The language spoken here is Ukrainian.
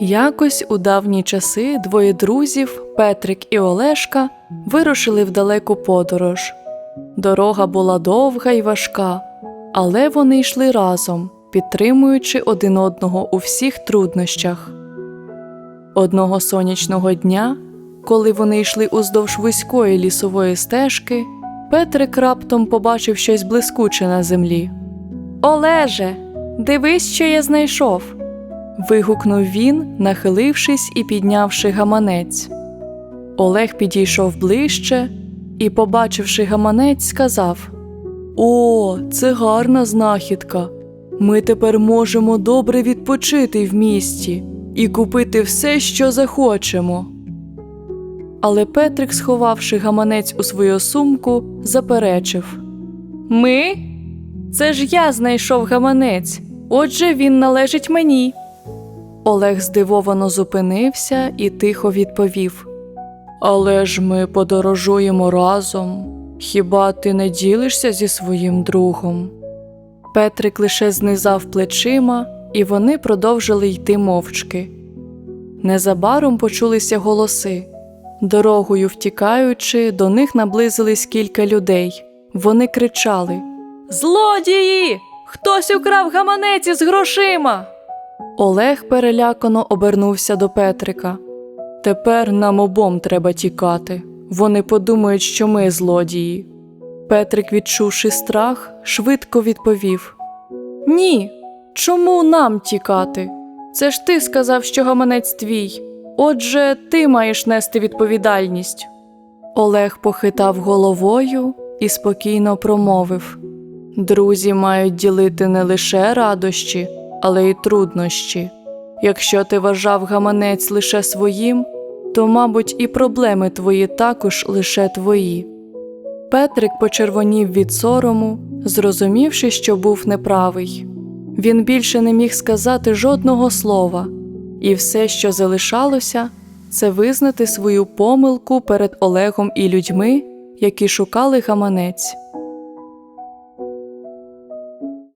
Якось у давні часи двоє друзів, Петрик і Олешка, вирушили в далеку подорож. Дорога була довга й важка, але вони йшли разом, підтримуючи один одного у всіх труднощах. Одного сонячного дня, коли вони йшли уздовж вузької лісової стежки, Петрик раптом побачив щось блискуче на землі. Олеже, дивись, що я знайшов. Вигукнув він, нахилившись і піднявши гаманець. Олег підійшов ближче і, побачивши гаманець, сказав: О, це гарна знахідка. Ми тепер можемо добре відпочити в місті і купити все, що захочемо. Але Петрик, сховавши гаманець у свою сумку, заперечив Ми? Це ж я знайшов гаманець, отже, він належить мені. Олег здивовано зупинився і тихо відповів Але ж ми подорожуємо разом. Хіба ти не ділишся зі своїм другом? Петрик лише знизав плечима, і вони продовжили йти мовчки. Незабаром почулися голоси. Дорогою втікаючи, до них наблизились кілька людей. Вони кричали Злодії! Хтось украв гаманець із грошима. Олег перелякано обернувся до Петрика. Тепер нам обом треба тікати. Вони подумають, що ми злодії. Петрик, відчувши страх, швидко відповів: Ні, чому нам тікати? Це ж ти сказав, що гаманець твій. Отже, ти маєш нести відповідальність. Олег похитав головою і спокійно промовив: Друзі мають ділити не лише радощі, але й труднощі. Якщо ти вважав гаманець лише своїм, то, мабуть, і проблеми твої також лише твої. Петрик почервонів від сорому, зрозумівши, що був неправий. Він більше не міг сказати жодного слова, і все, що залишалося, це визнати свою помилку перед Олегом і людьми, які шукали гаманець.